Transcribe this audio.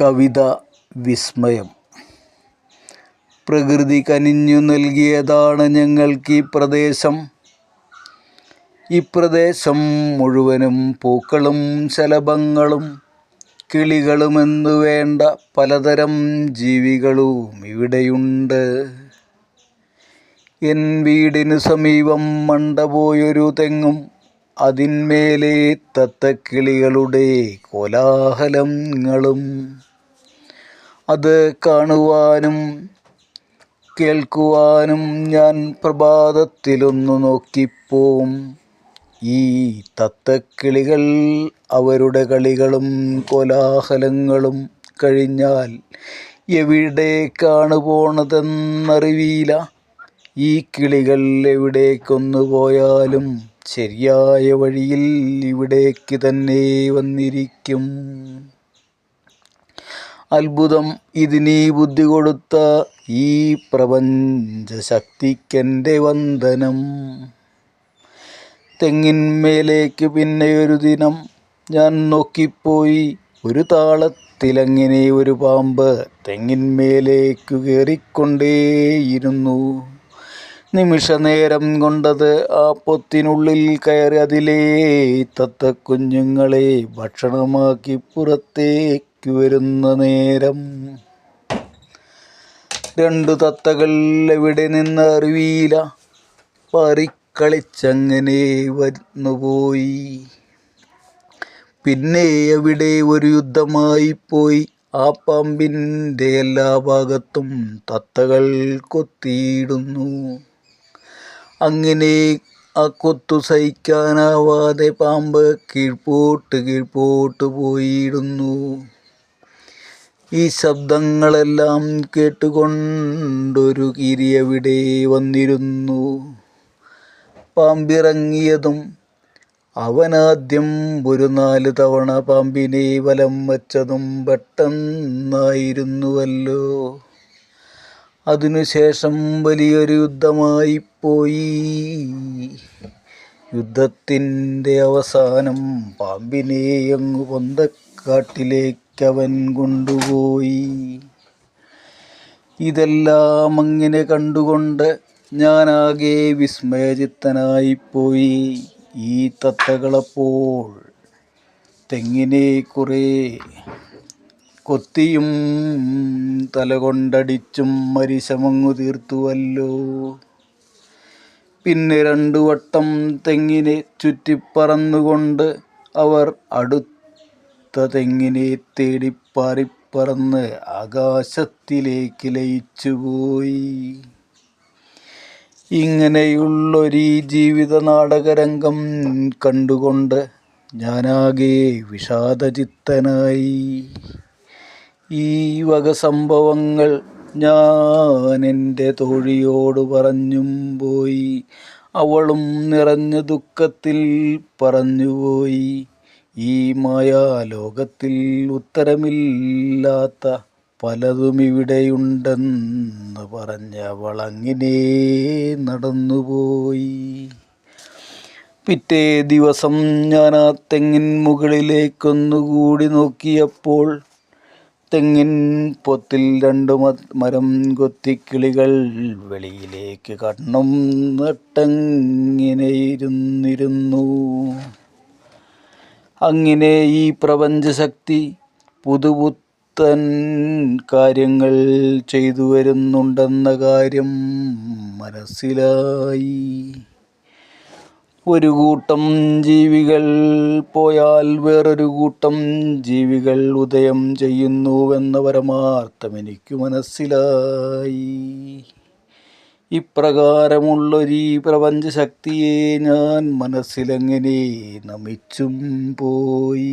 കവിത വിസ്മയം. പ്രകൃതി കനിഞ്ഞു നൽകിയതാണ് ഞങ്ങൾക്ക് ഈ പ്രദേശം. ഈ പ്രദേശം മുഴുവനും പൂക്കളും ശലഭങ്ങളും കിളികളുമെന്നു വേണ്ട പലതരം ജീവികളും ഇവിടെയുണ്ട്. എൻ വീടിനു സമീപം മണ്ടപോയൊരു തെങ്ങും അതിന്മേലെ തത്തക്കിളികളുടെ കോലാഹലങ്ങളും. അത് കാണുവാനും കേൾക്കുവാനും ഞാൻ പ്രഭാതത്തിലൊന്നു നോക്കിപ്പോവും. ഈ തത്തക്കിളികൾ അവരുടെ കളികളും കോലാഹലങ്ങളും കഴിഞ്ഞാൽ എവിടേക്കാണ് പോണതെന്നറിയില്ല ഈ കിളികൾ എവിടേക്കൊന്നു പോയാലും ശരിയായ വഴിയിൽ ഇവിടേക്ക് തന്നെ വന്നിരിക്കും. അത്ഭുതം ഇതിനീ ബുദ്ധി കൊടുത്ത ഈ പ്രപഞ്ചശക്തിക്കെന്റെ വന്ദനം. തെങ്ങിന്മേലേക്ക് പിന്നെ ഒരു ദിനം ഞാൻ നോക്കിപ്പോയി ഒരു താളത്തിലങ്ങനെ ഒരു പാമ്പ് തെങ്ങിന്മേലേക്ക് കയറിക്കൊണ്ടേയിരുന്നു. നിമിഷനേരം കൊണ്ടത് ആ പൊത്തിനുള്ളിൽ കയറി അതിലേ തത്ത കുഞ്ഞുങ്ങളെ ഭക്ഷണമാക്കി പുറത്തേക്ക് വരുന്ന നേരം. രണ്ടു തത്തകൾ എവിടെ നിന്ന് അറിവീല പറിക്കളിച്ചങ്ങനെ വന്നുപോയി പിന്നെ എവിടെ ഒരു യുദ്ധമായി പോയി. ആ പാമ്പിന്റെ എല്ലാ ഭാഗത്തും തത്തകൾ കൊത്തിയിടുന്നു. അങ്ങനെ ആ കൊത്തു സഹിക്കാനാവാതെ പാമ്പ് കീഴ്പോട്ട് കീഴ്പോട്ട് പോയിടുന്നു. ഈ ശബ്ദങ്ങളെല്ലാം കേട്ടുകൊണ്ടൊരു കിരിയവിടെ വന്നിരുന്നു. പാമ്പിറങ്ങിയതും അവനാദ്യം ഒരു നാല് തവണ പാമ്പിനെ വലം വച്ചതും പെട്ടെന്നായിരുന്നുവല്ലോ. അതിനുശേഷം വലിയൊരു യുദ്ധമായി പോയി യുദ്ധത്തിന്റെ അവസാനം പാമ്പിനെ അങ്ങ് പൊന്തക്കാട്ടിലേക്കവൻ കൊണ്ടുപോയി. ഇതെല്ലാം അങ്ങനെ കണ്ടുകൊണ്ട് ഞാനാകെ വിസ്മയചിത്തനായിപ്പോയി. ഈ തത്തകളപ്പോൾ തെങ്ങിനെ കുറേ കൊത്തിയും തലകൊണ്ടടിച്ചും മരിശമങ്ങു തീർത്തുവല്ലോ. പിന്നെ രണ്ടു വട്ടം തെങ്ങിനെ ചുറ്റിപ്പറന്നുകൊണ്ട് അവർ അടുത്ത തെങ്ങിനെ തേടിപ്പാറിപ്പറന്ന് ആകാശത്തിലേക്ക് ലയിച്ചുപോയി. ഇങ്ങനെയുള്ളൊരീ ജീവിത നാടകരംഗം കണ്ടുകൊണ്ട് ഞാനാകെ വിഷാദചിത്തനായി. ഈ വക സംഭവങ്ങൾ ഞാൻ എന്റെ തോഴിയോട് പറഞ്ഞും പോയി. അവളും നിറഞ്ഞ ദുഃഖത്തിൽ പറഞ്ഞുപോയി. ഈ മായാലോകത്തിൽ ഉത്തരമില്ലാത്ത പലതും ഇവിടെയുണ്ടെന്ന് പറഞ്ഞ വളങ്ങിനെ നടന്നുപോയി. പിറ്റേ ദിവസം ഞാൻ ആ തെങ്ങിൻ മുകളിലേക്കൊന്നുകൂടി നോക്കിയപ്പോൾ തെങ്ങിൻ പൊത്തിൽ രണ്ടു മരം കൊത്തിക്കിളികൾ വെളിയിലേക്ക് കണ്ണും നട്ടങ്ങനെ ഇരുന്നിരുന്നു. അങ്ങനെ ഈ പ്രപഞ്ചശക്തി പുതുപുത്തൻ കാര്യങ്ങൾ ചെയ്തു വരുന്നുണ്ടെന്ന കാര്യം മനസ്സിലായി. ഒരു കൂട്ടം ജീവികൾ പോയാൽ വേറൊരു കൂട്ടം ജീവികൾ ഉദയം ചെയ്യുന്നുവെന്ന പരമാർത്ഥം എനിക്ക് മനസ്സിലായി. ഇപ്രകാരമുള്ളൊരീ പ്രപഞ്ചശക്തിയെ ഞാൻ മനസ്സിലെങ്ങനെ നമിച്ചും പോയി?